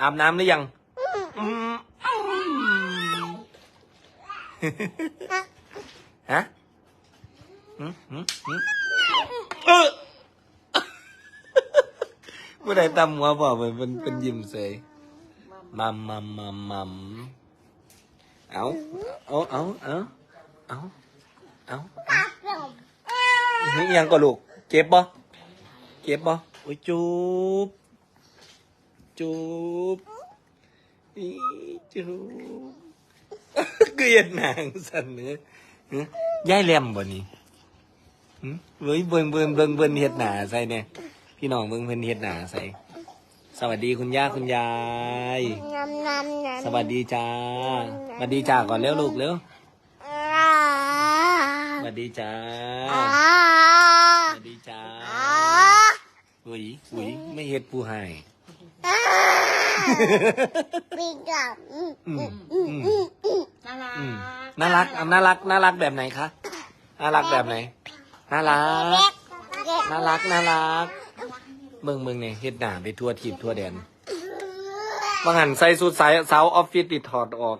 อาบน้ำหรือยังอืมฮะหืมหืมหืมเออผู้ใดตำหัวบอกมันเป็นเป็นยิ้มเสยมัมมัมมัมมัมเอาเอาเอาเอาเอาเอานี่ยังก็ลูกเจ็บบ่เจ็บบ่โอ้ยจูบ จูบอีจูบเกลียดนางสันเนื้อยายแหลมบ่นี่หึเว้ยเบิ่งเบิ่งเบิ่งเบิ่งเฮ็ดหนาใส่เนี่ยพี่น้องเบิ่งเพิ่นเฮ็ดหนาใส่ สวัสดีคุณย่าคุณยายน้ำน้ำน้สวัสดีจ้า สวัสดีจ้าก่อนเร็วลูกเร็วสวัสดีจ้า สวัสดีจ้า อุ้ยอุ้ยไม่เฮ็ดผู้ให้ ปีกับอืมอืมน่ารักอืมน่ารักอะน่ารักน่ารักแบบไหนคะน่ารักแบบไหนน่ารัก น่ารักน่ารักเมืองเมืองเนี่ยเฮ็ดหนาไปทั่วทีบทั่วแดนบางหันใส่สูทสายเสาออฟฟิศติดถอดออก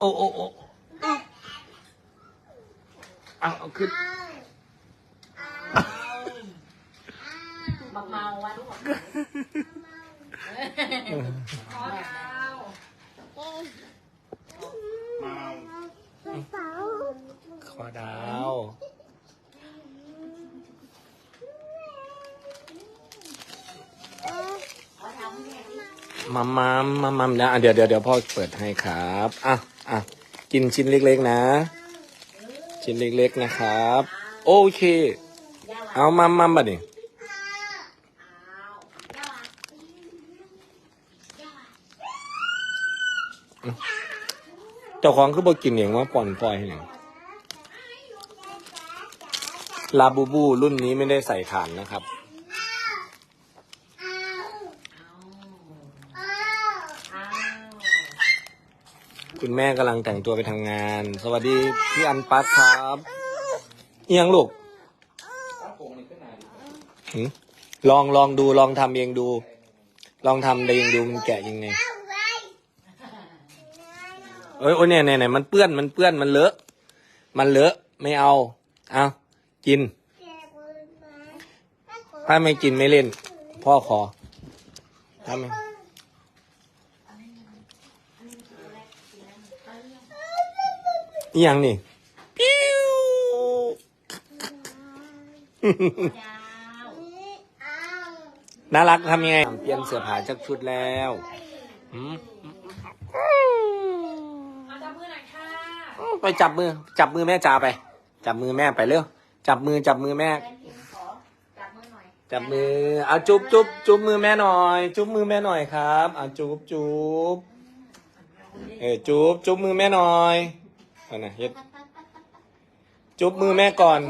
โอ้โอ้โอ้เอาเอาขึ้นบักเมาวะลูกขอดาวขอดาวขอดาวมัมมัมมัมมัมนะเดี๋ยวเดี๋ยวเดี๋ยวพ่อเปิดให้ครับอะอะกินชิ้นเล็กๆนะ ชิ้นเล็กๆนะครับ โอเค เอามัมมัมบัดนี่ เจ้าของคือบอกกินเองว่าป่อนปล่อยให้หนึ่งลาบูบูรุ่นนี้ไม่ได้ใส่ฐานนะครับ คุณแม่กำลังแต่งตัวไปทำงาน สวัสดีพี่อันปัสครับเอียงลูกลองลองดูลองทำเองดู ลองทำเองดูมันแกะยังไง เอ้ยโอ้ยเนี่ยเนี่ยเนี่ยมันเปื้อนมันเปื้อนมันเลอะ มันเลอะไม่เอา เอากิน ถ้าไม่กินไม่เล่น พ่อขอทำไมอีหยังนี่ปิ้วน่ารักทำยังไงเปลี่ยนเสื้อผ้าจากชุดแล้วหืม เอาจับมือหน่อยค่ะ ไปจับมือ จับมือแม่จ๋าไป จับมือแม่ไปเร็ว จับมือจับมือแม่ จับมือ เอาจุ๊บจุ๊บจุ๊บมือแม่หน่อย จุ๊บมือแม่หน่อยครับเอาจุ๊บจุ๊บเออจุ๊บจุ๊บมือแม่หน่อยเอานะเฮ็ดจุ๊บมือแม่ก่อน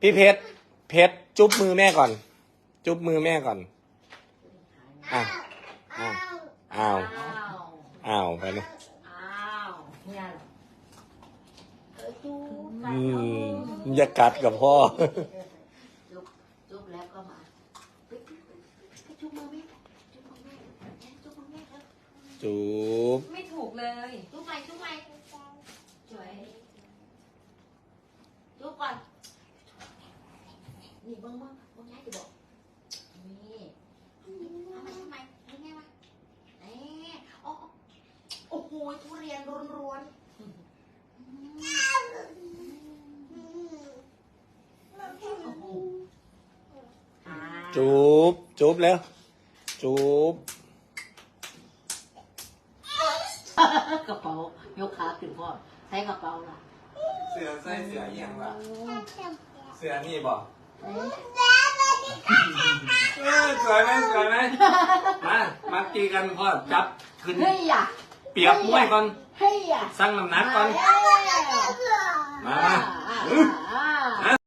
พี่เพชร เพชรจุ๊บมือแม่ก่อน จุ๊บมือแม่ก่อน อะ อ้าว อ้าว อ้าวไปเลย อ้าวเนี่ยเออจุ๊บอืมอย่ากัดกับพ่อ จุ๊บจุ๊บแล้วก็มาไปไปจุ๊บมือแม่จุ๊บมือแม่จุ๊บมือแม่ครับจุ๊บไม่ถูกเลยจุ๊บใหม่จุ๊บใหม่สวยจุ๊บก่อนนี่เบิ้งเบิ้งเบิ้งย้ายจะบอกนี่เอามาทำไมเอาไงวะเอ๊ะโอ้ โอ้โหทุเรียนร้วนๆโอ้โหอ่าจุ๊บจุ๊บแล้วจุ๊บกระเป๋ายกขาขึ้นพ่อใช้กระเป๋าล่ะ เสือใส่เสือยังล่ะเสือนี่บอกเอ๊ะเออสวยไหมสวยไหมมามาตีกันพ่อจับขึ้นเฮ้ยอะเปียกมวยก่อนเฮ้ยอะสั่น้ำก่อน มา